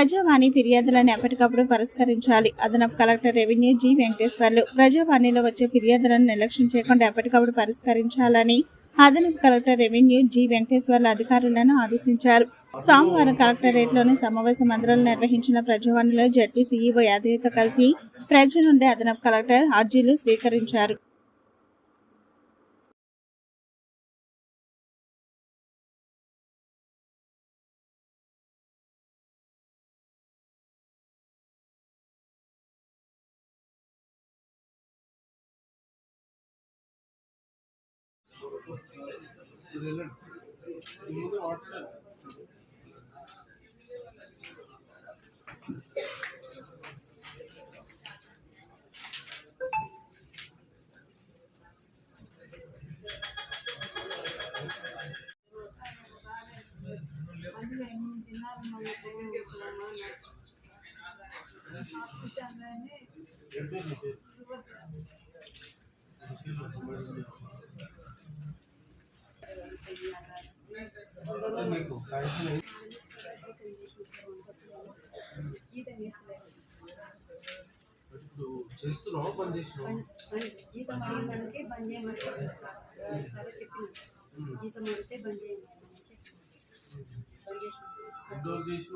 ప్రజావాణి ఫిర్యాదులను ఎప్పటికప్పుడు పరిష్కరించాలి. అదనపు కలెక్టర్ రెవెన్యూ జి. వెంకటేశ్వర్లు ప్రజావాణిలో వచ్చే ఫిర్యాదులను నిర్లక్ష్యం చేయకుండా ఎప్పటికప్పుడు పరిష్కరించాలని అదనపు కలెక్టర్ రెవెన్యూ జి. వెంకటేశ్వర్లు అధికారులను ఆదేశించారు. సోమవారం కలెక్టరేట్లోని సమావేశ మందిరంలో నిర్వహించిన ప్రజావాణిలో జడ్పీ సీఈఓ యాదయ్యతో కలిసి ప్రజల నుండి అదనపు కలెక్టర్ అర్జీలు స్వీకరించారు. Bunun arttı. Thank. ఇప్పుడు చేస్తున్నావు పని చేసినావు జీతం అడిగినందుకే బంద్ చేయమంటారు సార్ సరే చెప్పిన జీతం అడిగితే బంద్ చేయమని చెప్పి బంద్ చేసిన